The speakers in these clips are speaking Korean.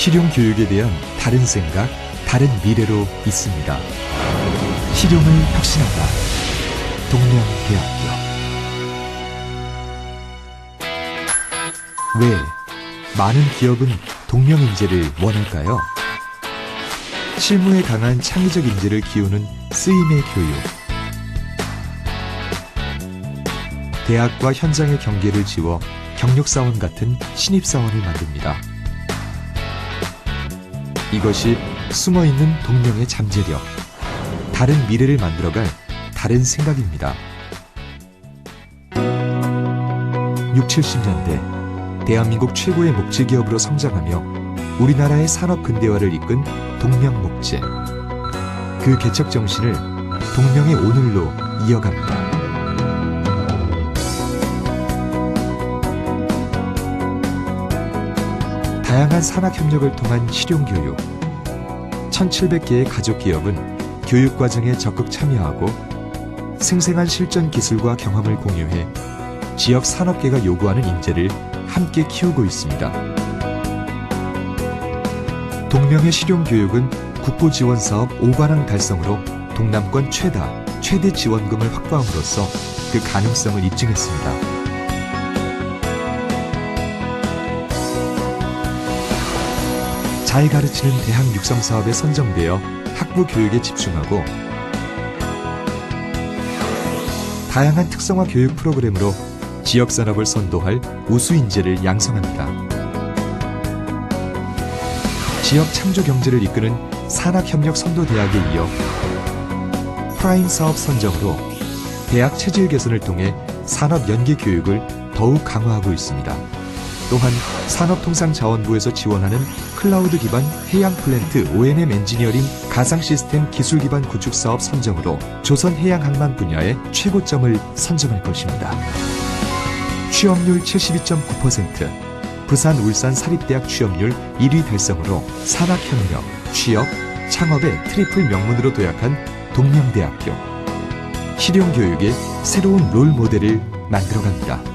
실용 교육에 대한 다른 생각, 다른 미래로 있습니다. 실용을 혁신한다. 동명대학교. 왜 많은 기업은 동명 인재를 원할까요? 실무에 강한 창의적 인재를 키우는 쓰임의 교육. 대학과 현장의 경계를 지워 경력사원 같은 신입사원을 만듭니다. 이것이 숨어 있는 동명의 잠재력, 다른 미래를 만들어갈 다른 생각입니다. 6, 70년대 대한민국 최고의 목재 기업으로 성장하며 우리나라의 산업 근대화를 이끈 동명 목재. 그 개척 정신을 동명의 오늘로 이어갑니다. 다양한 산학 협력을 통한 실용 교육. 1,700개의 가족 기업은 교육 과정에 적극 참여하고 생생한 실전 기술과 경험을 공유해 지역 산업계가 요구하는 인재를 함께 키우고 있습니다. 동명의 실용 교육은 국고 지원 사업 5관왕 달성으로 동남권 최다, 최대 지원금을 확보함으로써 그 가능성을 입증했습니다. 잘 가르치는 대학 육성 사업에 선정되어 학부 교육에 집중하고 다양한 특성화 교육 프로그램으로 지역 산업을 선도할 우수 인재를 양성합니다. 지역 창조 경제를 이끄는 산학협력 선도 대학에 이어 프라임 사업 선정으로 대학 체질 개선을 통해 산업 연계 교육을 더욱 강화하고 있습니다. 또한 산업통상자원부에서 지원하는 클라우드 기반 해양 플랜트 O&M 엔지니어링 가상 시스템 기술 기반 구축 사업 선정으로 조선 해양 항만 분야의 최고점을 선점할 것입니다. 취업률 72.9%, 부산 울산 사립대학 취업률 1위 달성으로 산학협력, 취업, 창업의 트리플 명문으로 도약한 동명대학교. 실용교육의 새로운 롤 모델을 만들어갑니다.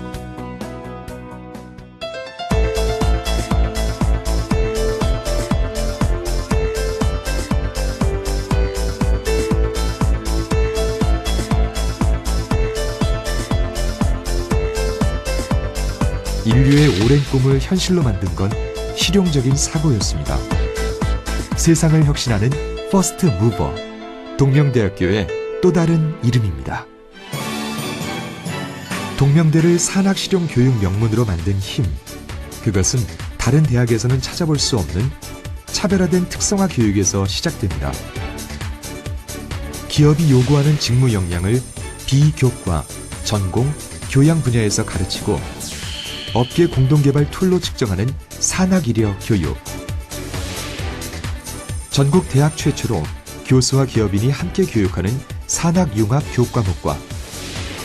인류의 오랜 꿈을 현실로 만든 건 실용적인 사고였습니다. 세상을 혁신하는 퍼스트 무버 동명대학교의 또 다른 이름입니다. 동명대를 산학 실용 교육 명문으로 만든 힘. 그것은 다른 대학에서는 찾아볼 수 없는 차별화된 특성화 교육에서 시작됩니다. 기업이 요구하는 직무 역량을 비교과, 전공, 교양 분야에서 가르치고 업계 공동개발 툴로 측정하는 산학 이력 교육. 전국 대학 최초로 교수와 기업인이 함께 교육하는 산학 융합 교과목과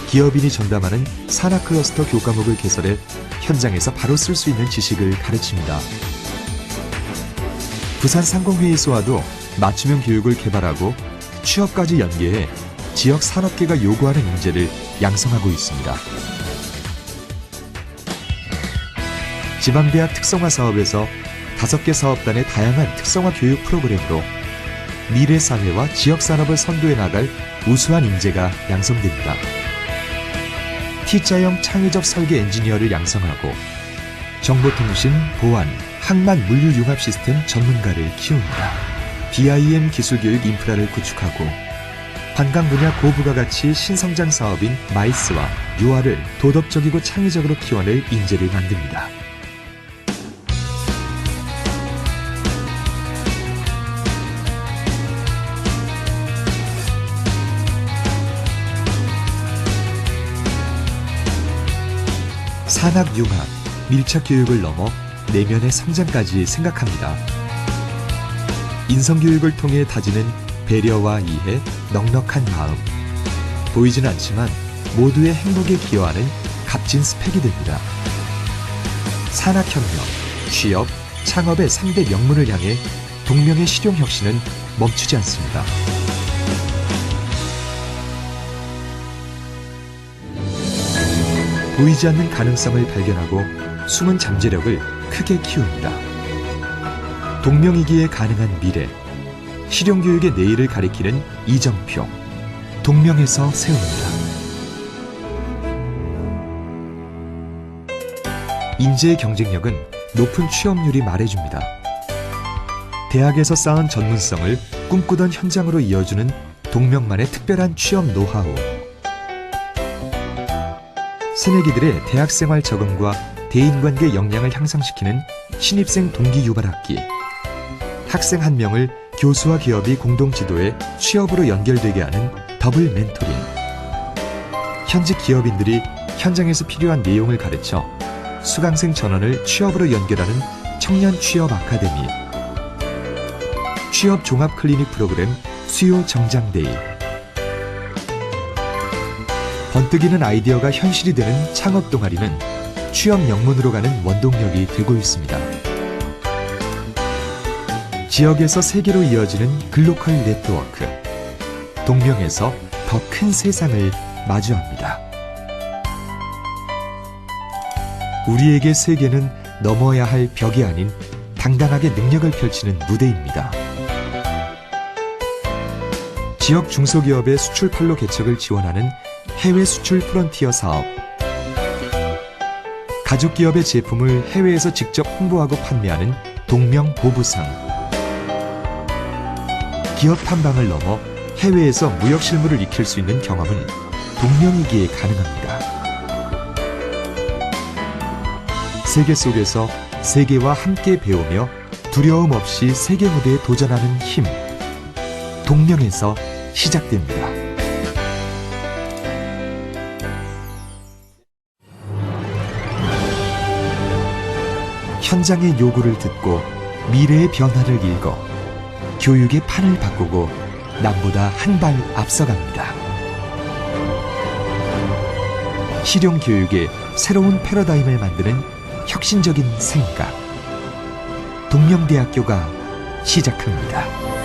기업인이 전담하는 산학 클러스터 교과목을 개설해 현장에서 바로 쓸 수 있는 지식을 가르칩니다. 부산 상공회의소와도 맞춤형 교육을 개발하고 취업까지 연계해 지역 산업계가 요구하는 인재를 양성하고 있습니다. 지방대학 특성화 사업에서 다섯 개 사업단의 다양한 특성화 교육 프로그램으로 미래 사회와 지역 산업을 선도해 나갈 우수한 인재가 양성됩니다. T자형 창의적 설계 엔지니어를 양성하고 정보통신, 보안, 항만 물류 융합 시스템 전문가를 키웁니다. BIM 기술교육 인프라를 구축하고 관광 분야 고부가 가치 신성장 사업인 마이스와 유아를 도덕적이고 창의적으로 키워낼 인재를 만듭니다. 산학 융합, 밀착 교육을 넘어 내면의 성장까지 생각합니다. 인성 교육을 통해 다지는 배려와 이해, 넉넉한 마음. 보이진 않지만 모두의 행복에 기여하는 값진 스펙이 됩니다. 산학협력, 취업, 창업의 3대 명문을 향해 동명의 실용혁신은 멈추지 않습니다. 보이지 않는 가능성을 발견하고 숨은 잠재력을 크게 키웁니다. 동명이기에 가능한 미래, 실용교육의 내일을 가리키는 이정표, 동명에서 세웁니다. 인재의 경쟁력은 높은 취업률이 말해줍니다. 대학에서 쌓은 전문성을 꿈꾸던 현장으로 이어주는 동명만의 특별한 취업 노하우. 새내기들의 대학생활 적응과 대인관계 역량을 향상시키는 신입생 동기 유발 학기. 학생 한 명을 교수와 기업이 공동 지도해 취업으로 연결되게 하는 더블 멘토링. 현직 기업인들이 현장에서 필요한 내용을 가르쳐 수강생 전원을 취업으로 연결하는 청년 취업 아카데미. 취업 종합 클리닉 프로그램 수요 정장데이. 번뜩이는 아이디어가 현실이 되는 창업 동아리는 취업 영문으로 가는 원동력이 되고 있습니다. 지역에서 세계로 이어지는 글로컬 네트워크. 동명에서 더 큰 세상을 마주합니다. 우리에게 세계는 넘어야 할 벽이 아닌 당당하게 능력을 펼치는 무대입니다. 지역 중소기업의 수출 판로 개척을 지원하는 해외 수출 프론티어 사업. 가족 기업의 제품을 해외에서 직접 홍보하고 판매하는 동명 보부상. 기업 탐방을 넘어 해외에서 무역 실무를 익힐 수 있는 경험은 동명이기에 가능합니다. 세계 속에서 세계와 함께 배우며 두려움 없이 세계 무대에 도전하는 힘. 동명에서 시작됩니다. 현장의 요구를 듣고 미래의 변화를 읽어 교육의 판을 바꾸고 남보다 한 발 앞서갑니다. 실용 교육의 새로운 패러다임을 만드는 혁신적인 생각. 동명대학교가 시작합니다.